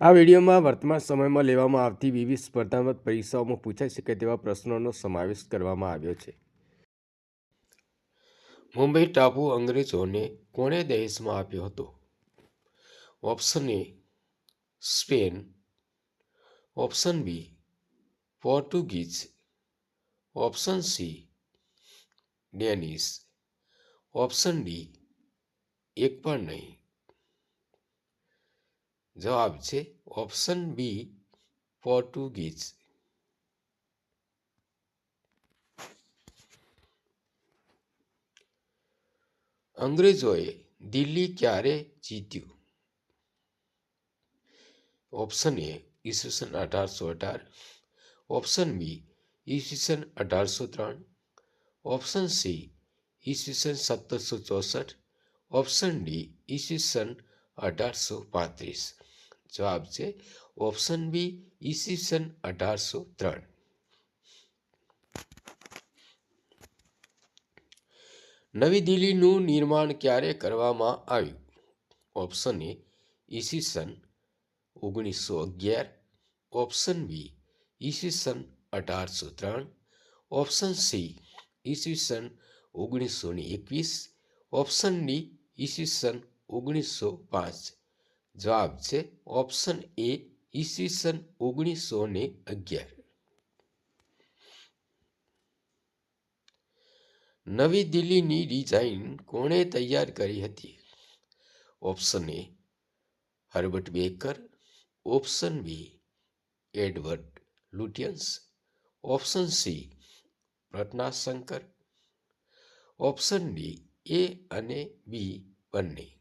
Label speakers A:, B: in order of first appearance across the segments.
A: આ વિડીયોમાં વર્તમાન સમયમાં લેવામાં આવતી વિવિધ સ્પર્ધાત્મક પરીક્ષાઓમાં પૂછાઈ શકે તેવા પ્રશ્નોનો સમાવેશ કરવામાં આવ્યો છે. મુંબઈ ટાપુ અંગ્રેજોને કોણે દહેજમાં આપ્યો હતો? Option A Spain, option B Portuguese, option C Danish, option D એક પણ નહીં. જવાબ છે ઓપ્શન બી પોર્ટુગીઝ અંગ્રેજોએ દિલ્હી ક્યારે જીત્યું? ઓપ્શન એ ઈસવીસન અઢારસો અઢાર. ઓપ્શન બી ઈસવીસન અઢારસો ત્રણ. ઓપ્શન સી ઈસવીસન સત્તરસો ચોસઠ. ઓપ્શન ડી ઈસવીસન અઢારસો પાંત્રીસ. જવાબ છે ઓપ્શન બી ઈસવીસન અઢારસો ત્રણ. નવી દિલ્હીનું નિર્માણ ક્યારે કરવામાં આવ્યું? ઓપ્શન એ ઈસવીસન ઓગણીસો અગિયાર. ઓપ્શન બી ઈસવીસન અઢારસો ત્રણ. ઓપ્શન સી ઈસવીસન ઓગણીસો ને એકવીસ. ઓપ્શન ડી ઈસવીસન ઓગણીસો પાંચ. જવાબ છે ઓપ્શન એ ઈસવીસન ઓગણીસો ને અગિયાર. નવી દિલ્હીની ડિઝાઇન કોણે તૈયાર કરી હતી? Option A Herbert Baker, option B Edward Lutyens, option C Ratnashankar option D A અને બી બંને.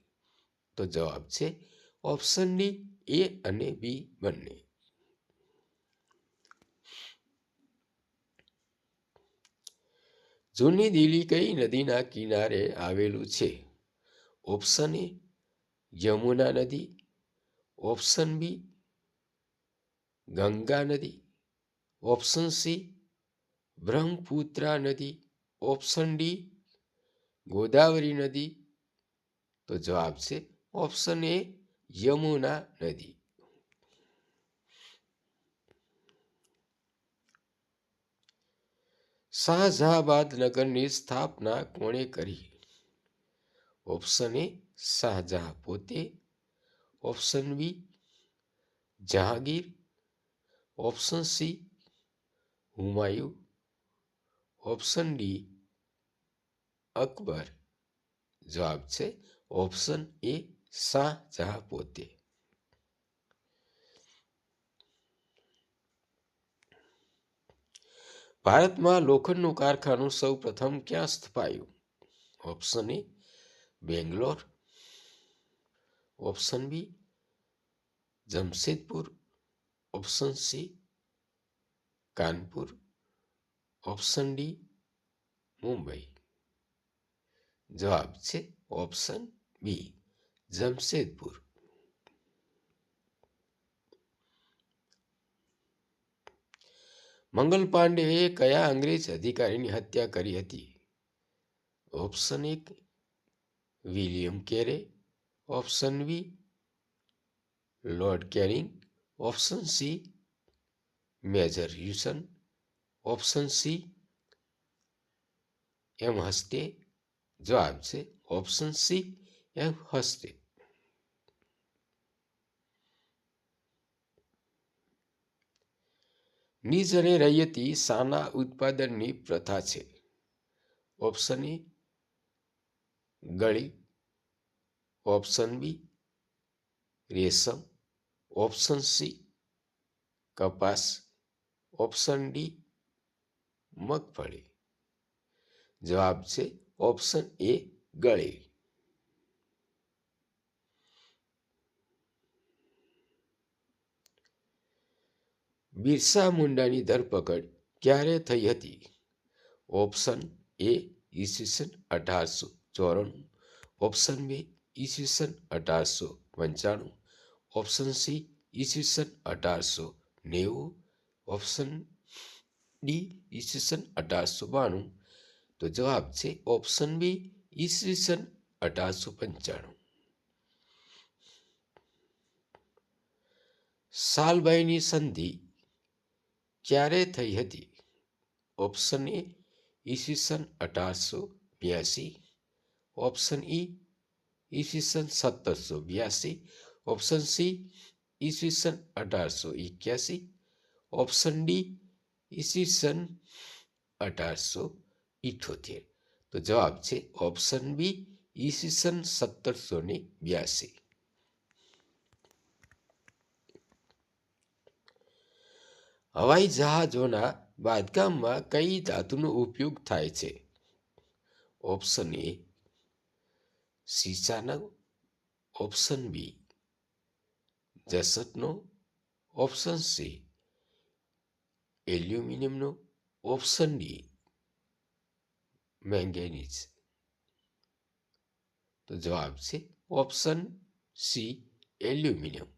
A: તો જવાબ છે ઓપ્શન ડી એ અને બી બંને. જૂની દિલ્હી કઈ નદીના કિનારે આવેલું છે? ઓપ્શન એ યમુના નદી. ઓપ્શન બી ગંગા નદી. ઓપ્શન સી બ્રહ્મપુત્રા નદી. ઓપ્શન ડી ગોદાવરી નદી. તો જવાબ છે ઓપ્શન એ યમુના નદી શાહજહાબાદ નગરની સ્થાપના કોણે કરી ઓપ્શન એ શાહજહાં પોતે option B Jahangir option C Humayun option D Akbar જવાબ છે ઓપ્શન એ શાહજહાં પોતે ભારતમાં લોખંડનું કારખાનું સૌ પ્રથમ ક્યાં સ્થપાયું? Option A Bangalore. Option B Jamshedpur. Option C Kanpur. Option D Mumbai. જવાબ છે ઓપ્શન બી જમશેદપુર મંગલ પાંડેએ કયા અંગ્રેજ અધિકારીની હત્યા કરી હતી ઓપ્શન એક William Carey option B Lord Canning option C Major Hewson option C એમ હસ્તે જવાબ છે ઓપ્શન સી એમ it. નીજ અને રૈયતી સાના ઉત્પાદનની પ્રથા છે. ઓપ્શન એ ગળી. ઓપ્શન બી રેશમ. ઓપ્શન સી કપાસ. ઓપ્શન ડી મગફળી. જવાબ છે ઓપ્શન એ, ગળી. બિરસા મુંડાની ધરપકડ ક્યારે થઈ હતી? ઓપ્શન એ ઈસવીસન અઢારસો ચોરાણું, ઓપ્શન બે ઈસવીસન અઢારસો પંચાણું, ઓપ્શન સી ઈસવીસન અઢારસો નેવું, ઓપ્શન ડી ઈસવીસન અઢારસો બાણું. તો જવાબ છે ઓપ્શન બી ઈસવીસન અઢારસો પંચાણું. સાલબાઈની સંધિ ક્યારે થઈ હતી. ઓપ્શન એ ઈસવીસન અઢારસો બ્યાસી. ઓપ્શન ઈ ઈસવીસન સત્તરસો બ્યાસી. ઓપ્શન સી ઈસવીસન અઢારસો એક્યાસી. ઓપ્શન ડી ઈસવીસન અઢારસો ઇઠોતેર. તો જવાબ છે ઓપ્શન બી ઈસવીસન સત્તરસો ને બ્યાસી. હવાઈ જહાજોના બાંધકામમાં કઈ ધાતુનો ઉપયોગ થાય છે? ઓપ્શન એ, સીસાનો. ઓપ્શન બી જસતનો option C, એલ્યુમિનિયમનો. Option D, manganese. તો જવાબ છે ઓપ્શન સી, એલ્યુમિનિયમ.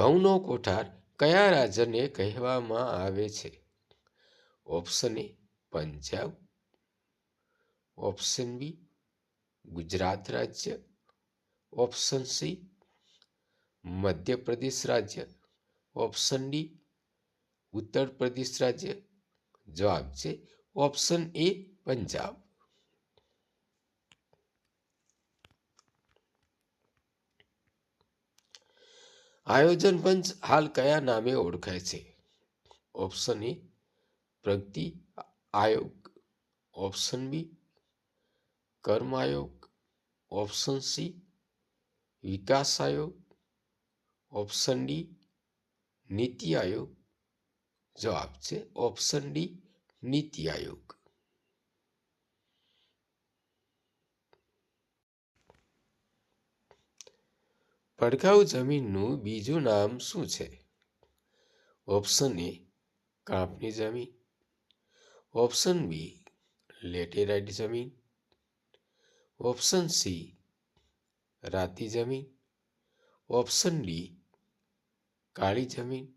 A: ઘઉંનો કોઠાર કયા રાજ્યને કહેવામાં આવે છે? Option A Punjab, option B Gujarat રાજ્ય, ઓપ્શન સી મધ્યપ્રદેશ રાજ્ય, ઓપ્શન ડી ઉત્તર પ્રદેશ રાજ્ય. જવાબ છે ઓપ્શન એ પંજાબ. આયોજન પંચ હાલ કયા નામે ઓળખાય છે? ઓપ્શન એ પ્રગતિ આયોગ. ઓપ્શન બી કર્મ આયોગ. ઓપ્શન સી વિકાસ આયોગ. Option D NITI Aayog. જવાબ છે ઓપ્શન ડી નીતિ આયોગ. પડઘાઉ જમીનનું બીજું નામ શું છે? ઓપ્શન એ કાપની જમીન. ઓપ્શન બી લેટેરાઇટ જમીન. ઓપ્શન સી રાતી જમીન. ઓપ્શન ડી કાળી જમીન.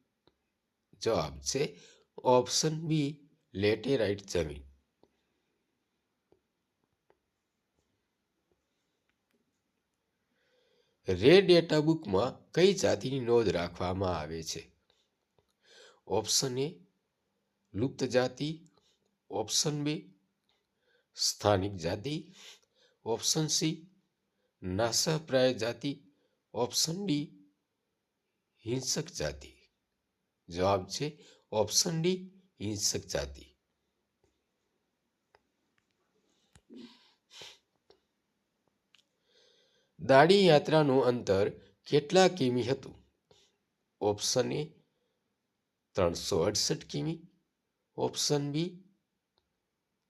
A: જવાબ છે ઓપ્શન બી લેટેરાઇટ જમીન. રેડ ડેટા બુકમાં કઈ જાતિની નોંધ રાખવામાં આવે છે? ઓપ્શન એ લુપ્ત જાતિ, ઓપ્શન બી સ્થાનિક જાતિ, ઓપ્શન સી નાશાપ્રાય જાતિ, ઓપ્શન ડી હિંસક જાતિ. જવાબ છે ઓપ્શન ડી હિંસક જાતિ. દાડી યાત્રાનું અંતર કેટલા કિમી હતું? ઓપ્શન એ ત્રણસો અડસઠ કિમી. ઓપ્શન બી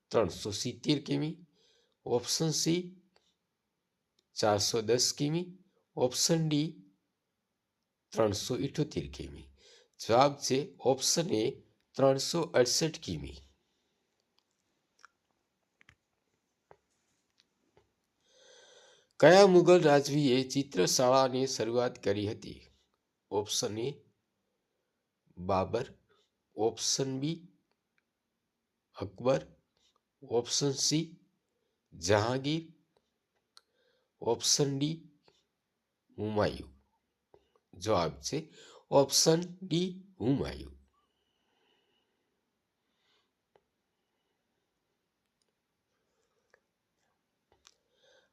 A: ત્રણસો સિત્તેર કિમી. ઓપ્શન સી ચારસો દસ કિમી. ઓપ્શન ડી ત્રણસો ઇઠોતેર કિમી. જવાબ છે ઓપ્શન એ ત્રણસો અડસઠ કિમી. કયા મુગલ રાજવીએ ચિત્રશાળાની શરૂઆત કરી હતી? Option A Babur. Option B Akbar. Option C Jahangir. Option D Humayun. જવાબ છે ઓપ્શન ડી હુમાયુ.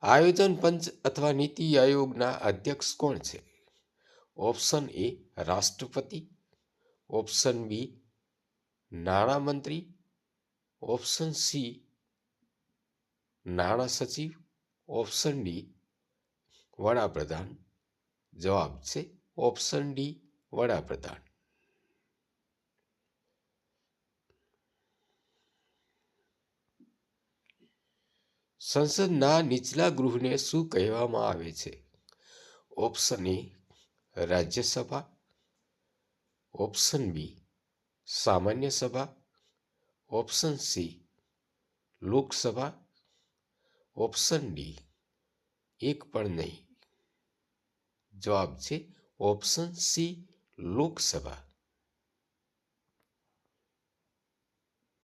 A: આયોજન પંચ અથવા નીતિ આયોગના અધ્યક્ષ કોણ છે? ઓપ્શન એ રાષ્ટ્રપતિ, ઓપ્શન બી નાણામંત્રી ઓપ્શન સી નાણાં સચિવ, ઓપ્શન ડી વડાપ્રધાન. જવાબ છે ઓપ્શન ડી વડાપ્રધાન. સંસદના નીચલા ગૃહને શું કહેવામાં આવે છે? Option A Rajya Sabha. Option B સામાન્ય સભા. Option C Lok Sabha. Option D એક પણ નહીં. જવાબ છે ઓપ્શન સી લોકસભા.